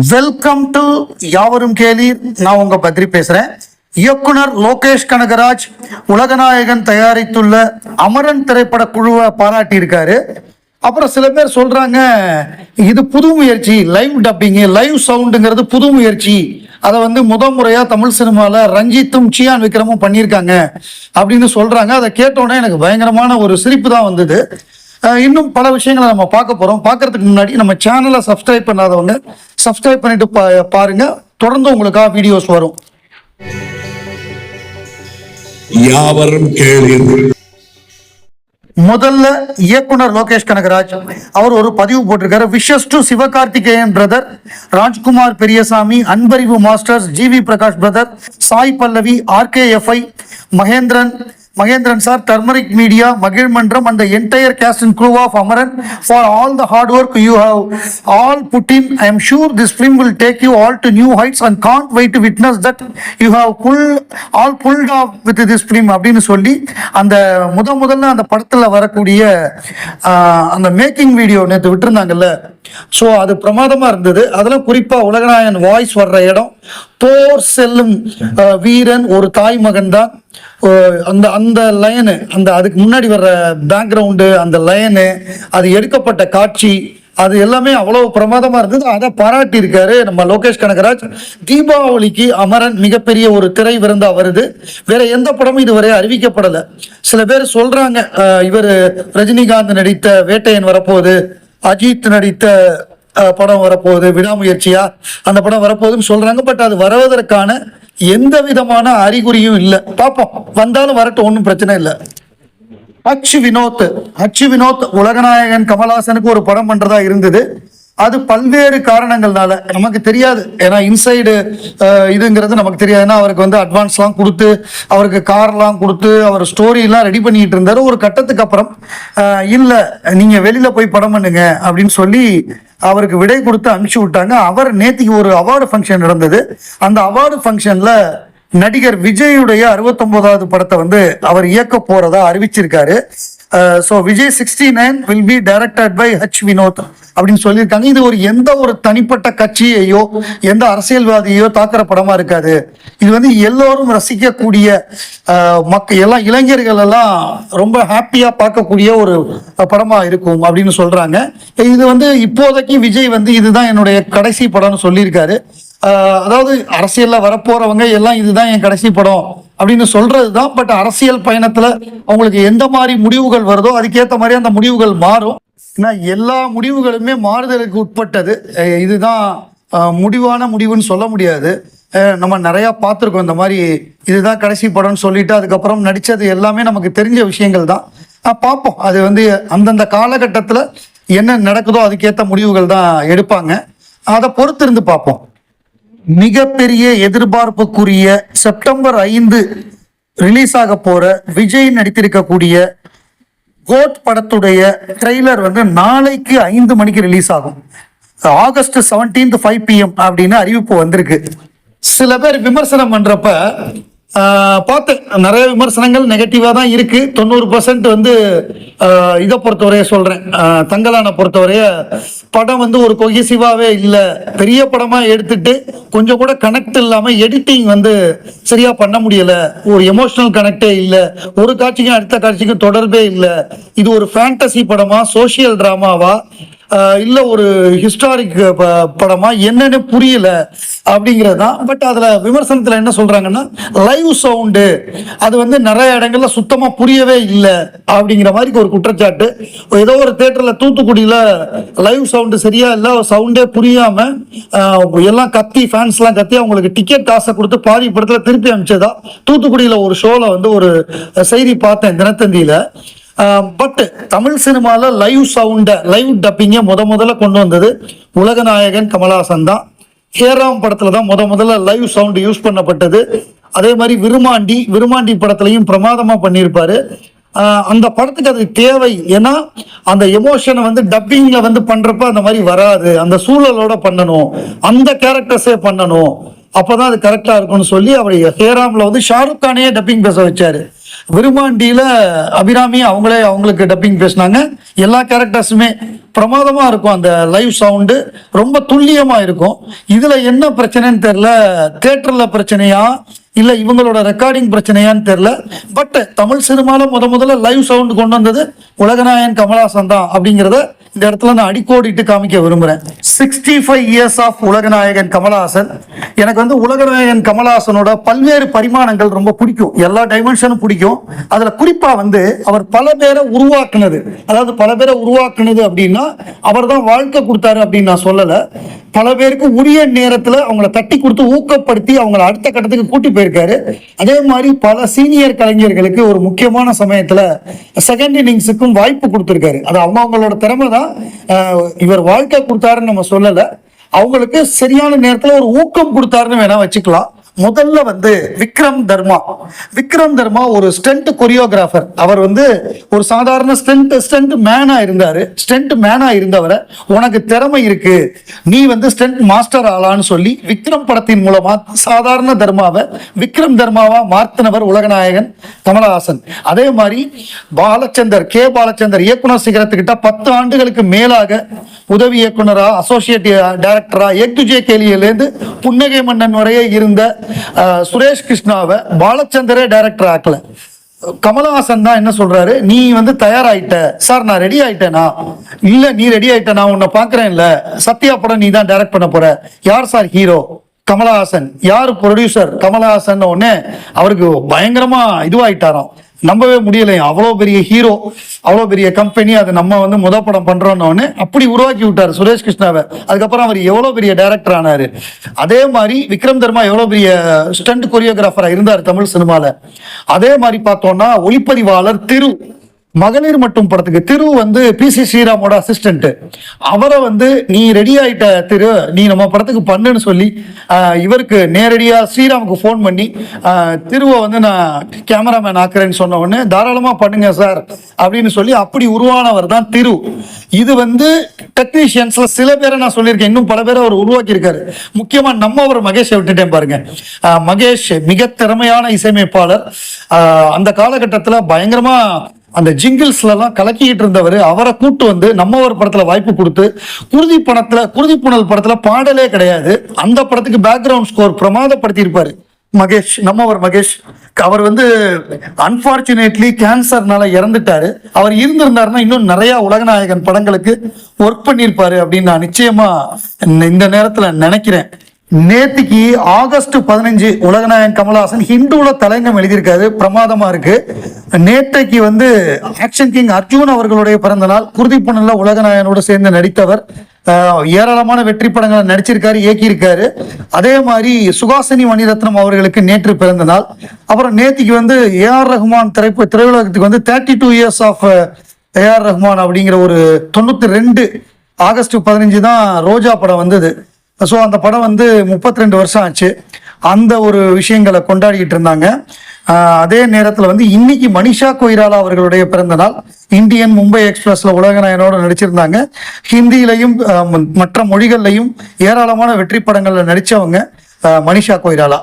Welcome to யாவரும் கேலி நான் உங்க பத்ரி பேசுறேன். இயக்குனர் லோகேஷ் கனகராஜ் உலகநாயகன் தயாரித்துள்ள அமரன் திரைப்பட குழுவை பாராட்டியிருக்காரு. அப்புறம் சில பேர் சொல்றாங்க இது புது முயற்சி லைவ் டப்பிங் லைவ் சவுண்டுங்கிறது புது முயற்சி. அதை வந்து முத முறையா தமிழ் சினிமாவில் ரஞ்சித்தும் சியான் விக்ரமும் பண்ணியிருக்காங்க அப்படின்னு சொல்றாங்க. அதை கேட்டோன்னே எனக்கு பயங்கரமான ஒரு சிரிப்பு தான் வந்தது. இன்னும் பல விஷயங்களை நம்ம பார்க்க போறோம். பார்க்கறதுக்கு முன்னாடி நம்ம சேனலை சப்ஸ்கிரைப் பண்ணாதவங்க சப்ஸ்கிரைப் பண்ணிட்டு பா பாருங்க. தொடர்ந்து உங்களுக்காக வீடியோஸ் வரும். யாவரும் கேளீர்கள் முதல்ல இயக்குனர் லோகேஷ் கனகராஜ். அவர் ஒரு பதிவு போட்டிருக்காரு. Wishes to Sivakarthikeyan brother Rajkumar Periyasamy Anbariv masters GV Prakash brother Sai Pallavi RKFI Mahendran Mahendran sir turmeric media மகிழ் Mandram and entire cast and crew of Amaran for all the hard work you have all put in I am sure this film will take you all to new heights and can't wait to witness that you have pull all pulled off with this film அப்படின்னு சொல்லி அந்த முத முதல்ல அந்த படத்தில் வரக்கூடிய அந்த making video நேற்று விட்டுருந்தாங்கல்ல ஸோ அது பிரமாதமாக இருந்தது அதெல்லாம் குறிப்பாக உலகநாயன் வாய்ஸ் வர்ற இடம் போர் செல்லும் வீரன் ஒரு தாய் மகன் தான் அந்த அந்த லயனு அந்த அதுக்கு முன்னாடி வர்ற பேக்ரவுண்டு அந்த லயனு அது எடுக்கப்பட்ட காட்சி அது எல்லாமே அவ்வளவு பிரமாதமா இருந்தது. அதை பாராட்டி இருக்காரு நம்ம லோகேஷ் கனகராஜ். தீபாவளிக்கு அமரன் மிகப்பெரிய ஒரு திரை விருந்தா வருது. வேற எந்த படமும் இதுவரை அறிவிக்கப்படலை. சில பேர் சொல்றாங்க அஹ், இவர் ரஜினிகாந்த் நடித்த வேட்டையன் வரப்போகுது அஜித் நடித்த படம் வரப்போகுது விடாமுயற்சியா? அந்த படம் வரப்போகுதுன்னு சொல்றாங்க பட் அது வருவதற்கான எந்த விதமான அறிகுறியும் இல்லை. பார்ப்போம் வந்தாலும் வரட்டும் ஒன்றும் பிரச்சனை இல்லை. அச்சு வினோத் அச்சு வினோத் உலகநாயகன் கமல்ஹாசனுக்கு ஒரு படம் பண்றதா இருந்தது. அது பல்வேறு காரணங்கள்னால நமக்கு தெரியாது. ஏன்னா இன்சைடு இதுங்கிறது நமக்கு தெரியாது. ஏன்னா அவருக்கு வந்து அட்வான்ஸ்லாம் கொடுத்து அவருக்கு கார்லாம் கொடுத்து அவர் ஸ்டோரிலாம் ரெடி பண்ணிட்டு இருந்தார். ஒரு கட்டத்துக்கு அப்புறம் இல்லை நீங்கள் வெளியில் போய் படம் பண்ணுங்க அப்படின்னு சொல்லி அவருக்கு விடை கொடுத்து அனுப்பிச்சி விட்டாங்க. அவர் நேத்திக்கு ஒரு அவார்டு ஃபங்க்ஷன் நடந்தது. அந்த அவார்டு ஃபங்க்ஷனில் நடிகர் விஜயுடைய அறுபத்தொன்பதாவது படத்தை வந்து அவர் இயக்க போறதா அறிவிச்சிருக்காரு. So Vijay sixty nine will be directed by H Vinoth அப்படின்னு சொல்லியிருக்காங்க. இது ஒரு எந்த ஒரு தனிப்பட்ட கட்சியையோ எந்த அரசியல்வாதியோ தாக்குற படமா இருக்காது. இது வந்து எல்லோரும் ரசிக்கக்கூடிய uh, அஹ், மக்க எல்லாம் இளைஞர்கள் எல்லாம் ரொம்ப ஹாப்பியா பார்க்கக்கூடிய ஒரு படமா இருக்கும் அப்படின்னு சொல்றாங்க. இது வந்து இப்போதைக்கு விஜய் வந்து இதுதான் என்னுடைய கடைசி படம்னு சொல்லியிருக்காரு. Uh, அதாவது அரசியல்ல வரப்போறவங்க எல்லாம் இதுதான் என் கடைசி படம். அப்படின்னு சொல்றது தான் பட் அரசியல் பயணத்துல அவங்களுக்கு எந்த மாதிரி முடிவுகள் வருதோ அதுக்கேற்ற மாதிரி அந்த முடிவுகள் மாறும். ஏன்னா எல்லா முடிவுகளுமே மாறுதலுக்கு உட்பட்டது. இதுதான் முடிவான முடிவுன்னு சொல்ல முடியாது. நம்ம நிறைய பார்த்துருக்கோம் இந்த மாதிரி இதுதான் கடைசி படம்னு சொல்லிட்டு அதுக்கப்புறம் நடித்தது எல்லாமே நமக்கு தெரிஞ்ச விஷயங்கள் தான். பார்ப்போம். அது வந்து அந்தந்த காலகட்டத்தில் என்ன நடக்குதோ அதுக்கேற்ற முடிவுகள் தான் எடுப்பாங்க. அதை பொறுத்து இருந்து பார்ப்போம். மிகப்பெரிய எதிர்பார்ப்புக்குரிய செப்டம்பர் ஐந்து ரிலீஸ் ஆக போற விஜய் நடித்திருக்கக்கூடிய கோட் படத்துடைய ட்ரெய்லர் வந்து நாளைக்கு ஐந்து மணிக்கு ரிலீஸ் ஆகும். ஆகஸ்ட் செவன்டீன்த் ஃபைவ் பிஎம் அப்படின்னு அறிவிப்பு வந்திருக்கு. சில பேர் விமர்சனம் பண்றப்ப பார்த்தேன் நிறைய விமர்சனங்கள் நெகட்டிவாக தான் இருக்குது தொண்ணூறு பர்சன்ட் வந்து இதை பொறுத்தவரைய சொல்கிறேன் தங்கலான பொறுத்தவரைய படம் வந்து ஒரு கொகிசிவாகவே இல்லை. பெரிய படமாக எடுத்துட்டு கொஞ்சம் கூட கனெக்ட் இல்லாமல் எடிட்டிங் வந்து சரியாக பண்ண முடியலை. ஒரு எமோஷனல் கனெக்டே இல்லை. ஒரு காட்சிக்கும் அடுத்த காட்சிக்கும் தொடர்பே இல்லை. இது ஒரு ஃபேண்டசி படமா சோஷியல் ட்ராமாவா இல்லை ஒரு ஹிஸ்டாரிக் படமா என்னன்னு புரியல அப்படிங்கிறது தான். பட் அதில் விமர்சனத்தில் என்ன சொல்கிறாங்கன்னா லைவ் சவுண்டு அது வந்து நிறைய இடங்கள்ல சுத்தமாக புரியவே இல்லை அப்படிங்கிற மாதிரி ஒரு குற்றச்சாட்டு. ஏதோ ஒரு தேட்டரில் தூத்துக்குடியில் லைவ் சவுண்டு சரியா இல்லை சவுண்டே புரியாமல் எல்லாம் கத்தி ஃபேன்ஸ்லாம் கத்தி அவங்களுக்கு டிக்கெட் காசை கொடுத்து பாதி படத்தில் திருப்பி அனுப்பிச்சதா தூத்துக்குடியில் ஒரு ஷோவில் வந்து ஒரு செய்தி பார்த்தேன் தினத்தந்தியில். பட் தமிழ் சினிமாவில் லைவ் சவுண்டை லைவ் டப்பிங்கை முத முதல்ல கொண்டு வந்தது உலகநாயகன் கமலஹாசன் தான். ஹேராம் படத்தில் தான் முத முதல்ல லைவ் சவுண்டு யூஸ் பண்ணப்பட்டது. அதே மாதிரி விருமாண்டி விருமாண்டி படத்துலையும் பிரமாதமாக பண்ணியிருப்பாரு. அந்த படத்துக்கு அது தேவை. ஏன்னா அந்த எமோஷனை வந்து டப்பிங்கில் வந்து பண்ணுறப்ப அந்த மாதிரி வராது. அந்த சூழலோட பண்ணணும். அந்த கேரக்டர்ஸே பண்ணணும். அப்போதான் அது கரெக்டாக இருக்கும்னு சொல்லி அவர் ஹேராமில் வந்து ஷாருக் கானையே டப்பிங் பேச வச்சார். விருமாண்டியில் அபிராமி அவங்களே அவங்களுக்கு டப்பிங் பேசினாங்க. எல்லா கேரக்டர்ஸுமே பிரமாதமாக இருக்கும் அந்த லைவ் சவுண்டு ரொம்ப துல்லியமாக இருக்கும். இதில் என்ன பிரச்சனைன்னு தெரில தேட்டரில் பிரச்சனையா? இல்லை இவங்களோட ரெக்கார்டிங் பிரச்சனையான்னு தெரில பட் தமிழ் சினிமாவில் முத முதல்ல லைவ் சவுண்டு கொண்டு வந்தது உலகநாயன் கமலாசன் தான் அப்படிங்கிறத இந்த இடத்துல நான் அடிக்கோடிட்டு காமிக்க விரும்புகிறேன் சிக்ஸ்டி ஃபைவ் இயர்ஸ் ஆஃப் உலகநாயகன் கமலஹாசன். எனக்கு வந்து உலகநாயகன் கமலஹாசனோட பல்வேறு பரிமாணங்கள் ரொம்ப பிடிக்கும். எல்லா டைமென்ஷனும் பிடிக்கும். அதில் குறிப்பாக வந்து அவர் பல பேரை உருவாக்குனது. அதாவது பல பேரை உருவாக்குனது அப்படின்னா அவர் தான் வாழ்க்கை கொடுத்தாரு அப்படின்னு நான் சொல்லலை. பல பேருக்கு உரிய நேரத்தில் அவங்கள தட்டி கொடுத்து ஊக்கப்படுத்தி அவங்கள அடுத்த கட்டத்துக்கு கூட்டி போயிருக்காரு. அதே மாதிரி பல சீனியர் கலைஞர்களுக்கு ஒரு முக்கியமான சமயத்தில் செகண்ட் இன்னிங்ஸுக்கும் வாய்ப்பு கொடுத்துருக்காரு. அது அவங்க அவங்களோட திறமை தான் இவர் வாழ்க்கை கொடுத்தாருன்னு நம்ம சொல்லலை. அவங்களுக்கு சரியான நேரத்தில் ஒரு ஊக்கம் கொடுத்தாருன்னு வேணா வச்சுக்கலாம். முதல்ல வந்து விக்ரம் தர்மா. விக்ரம் தர்மா ஒரு ஸ்டண்ட் கொரியோகிராஃபர் அவர் வந்து ஒரு சாதாரண ஸ்டண்ட் ஸ்டண்ட் மேனா இருந்தாரு. ஸ்டண்ட் மேனா இருந்தவரை உனக்கு திறமை இருக்கு. நீ வந்து ஸ்டண்ட் மாஸ்டர் ஆளான்னு சொல்லி விக்ரம் படத்தின் மூலமா சாதாரண தர்மாவை விக்ரம் தர்மாவா மாத்தினவர் உலகநாயகன் கமலஹாசன். அதே மாதிரி பாலச்சந்தர் கே பாலச்சந்தர் இயக்குனர் சிகரத்துக்கிட்ட பத்து ஆண்டுகளுக்கு மேலாக உதவி இயக்குனரா அசோசியேட் டைரக்டரா எக் துஜே கேலியிலேருந்து புன்னகை மன்னன் வரையே இருந்த சுரேஷ் கிருஷ்ணாவை பாலச்சந்தரே டைரக்டர் ஆக்கல. கமலஹாசன் தான் என்ன சொல்றாரு நீ வந்து தயாராயிட்ட சார் நான் ரெடி ஆயிட்டேனா? இல்ல நீ ரெடி ஆயிட்ட நான் உன்னை பாக்குறேன் இல்ல சத்யா படம் நீ தான் டைரக்ட் பண்ண போற. யார் சார் ஹீரோ கமலஹாசன். யார் ப்ரொடியூசர் கமலஹாசன் உடனே அவருக்கு பயங்கரமா இதுவாயிட்டாராம். நம்பவே முடியலையும் அவ்வளோ பெரிய ஹீரோ அவ்வளோ பெரிய கம்பெனி அதை நம்ம வந்து முத படம் பண்றோம்னு அப்படி உருவாக்கி விட்டார் சுரேஷ் கிருஷ்ணாவை. அதுக்கப்புறம் அவர் எவ்வளோ பெரிய டைரக்டர் ஆனார். அதே மாதிரி விக்ரம் தர்மா எவ்வளோ பெரிய ஸ்டண்ட் கொரியோகிராஃபராக இருந்தார் தமிழ் சினிமாவில் அதே மாதிரி பார்த்தோம்னா ஒளிப்பதிவாளர் திரு மகளிர் மட்டும் படத்துக்கு. திரு வந்து பி சி ஸ்ரீராமோட அசிஸ்டன்ட் அவரை வந்து நீ ரெடி ஆயிட்ட திரு நீ நம்ம படத்துக்கு பண்ணுன்னு சொல்லி இவருக்கு நேரடியாக ஸ்ரீராமுக்கு ஃபோன் பண்ணி திருவை வந்து நான் கேமராமேன் ஆக்குறேன்னு சொன்ன உடனே தாராளமாக பண்ணுங்க சார் அப்படின்னு சொல்லி அப்படி உருவானவர் தான் திரு. இது வந்து டெக்னீஷியன்ஸ்ல சில பேரை நான் சொல்லியிருக்கேன். இன்னும் பல பேரை அவர் உருவாக்கியிருக்காரு. முக்கியமாக நம்ம ஒரு மகேஷை விட்டுட்டேன் பாருங்க. மகேஷ் மிக திறமையான இசையமைப்பாளர். அந்த காலகட்டத்தில் பயங்கரமாக அந்த ஜிங்கிள்ஸ்லாம் கலக்கிக்கிட்டு இருந்தவர் அவரை கூட்டு வந்து நம்ம ஒரு படத்தில் வாய்ப்பு கொடுத்து குருதி பணத்தில் குருதி புனல் படத்தில் பாடலே கிடையாது. அந்த படத்துக்கு பேக்ரவுண்ட் ஸ்கோர் பிரமாதப்படுத்தியிருப்பார். மகேஷ் மகேஷ் நம்மவர் மகேஷ். அவர் வந்து அன்பார்ச்சுனேட்லி கேன்சர்னால இறந்துட்டாரு. அவர் இருந்திருந்தாருன்னா இன்னும் நிறைய உலகநாயகன் படங்களுக்கு ஒர்க் பண்ணியிருப்பாரு அப்படின்னு நான் நிச்சயமா இந்த- நேரத்தில் நினைக்கிறேன். நேத்திக்கு ஆகஸ்ட் பதினஞ்சு உலகநாயகன் கமலஹாசன் ஹிந்துல தலைங்கம் எழுதியிருக்காரு. பிரமாதமா இருக்கு. நேற்றைக்கு வந்து ஆக்ஷன் கிங் அர்ஜுன் அவர்களுடைய பிறந்த நாள் குருதிப்புணல்ல உலகநாயகனோட சேர்ந்து நடித்தவர். ஏராளமான வெற்றி படங்களை நடிச்சிருக்காரு இயக்கியிருக்காரு. அதே மாதிரி சுகாசினி மணிரத்னம் அவர்களுக்கு நேற்று பிறந்த நாள் அப்புறம் நேத்திக்கு வந்து ஏஆர் ரஹ்மான் திரைப்ப திரையுலகத்துக்கு வந்து thirty two years of AR Rahman அப்படிங்கிற ஒரு தொண்ணூத்தி ரெண்டு ஆகஸ்ட் பதினஞ்சு தான் ரோஜா படம் வந்தது. ஸோ அந்த படம் வந்து 32 ரெண்டு வருஷம் ஆச்சு. அந்த ஒரு விஷயங்களை கொண்டாடிக்கிட்டு இருந்தாங்க. அதே நேரத்தில் வந்து இன்னைக்கு மனிஷா கொய்ராலா அவர்களுடைய பிறந்த நாள். இந்தியன் மும்பை எக்ஸ்பிரஸ்ல உலகநாயனோட நடிச்சிருந்தாங்க. ஹிந்தியிலையும் மற்ற மொழிகள்லையும் ஏராளமான வெற்றி படங்களில் நடித்தவங்க மனிஷா கொய்ராலா.